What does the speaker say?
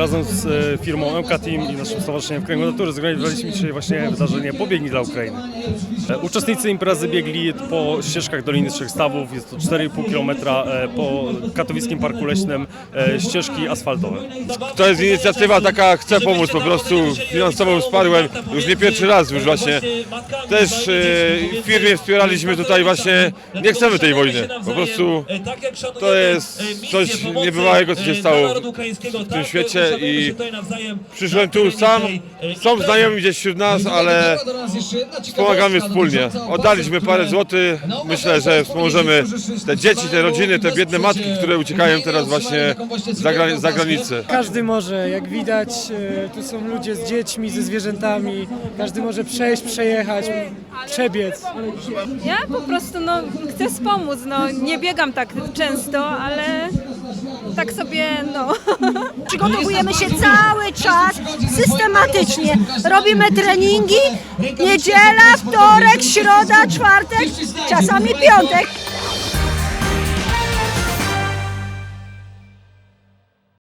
razem z e, firmą MK Team i naszym stowarzyszeniem kręgu natury zorganizowaliśmy dzisiaj właśnie wydarzenie Pobiegnij dla Ukrainy. E, Uczestnicy imprezy biegli po ścieżkach Doliny Trzech Stawów, jest to 4,5 km e, po katowickim parku leśnym, e, ścieżki asfaltowe. To jest inicjatywa taka, chcę pomóc po prostu, finansowo wsparłem, już nie pierwszy raz już właśnie. Też w firmie wspieraliśmy tutaj właśnie, nie chcemy tej wojny, po prostu to jest coś niebywałego, co się stało w tym świecie i przyszłem tu sam, są znajomi gdzieś wśród nas, ale pomagamy wspólnie. Oddaliśmy parę złotych, myślę, że wspomożemy te dzieci, te rodziny, te biedne matki, które uciekają teraz właśnie za, za granicę. Każdy może, jak widać, e, tu są ludzie z dziećmi, ze zwierzętami. Każdy może przejść, przejechać, przebiec. Ja po prostu no, chcę wspomóc. No, nie biegam tak często, ale tak sobie no. Przygotowujemy się cały czas systematycznie. Robimy treningi niedziela, wtorek, środa, czwartek, czasami piątek.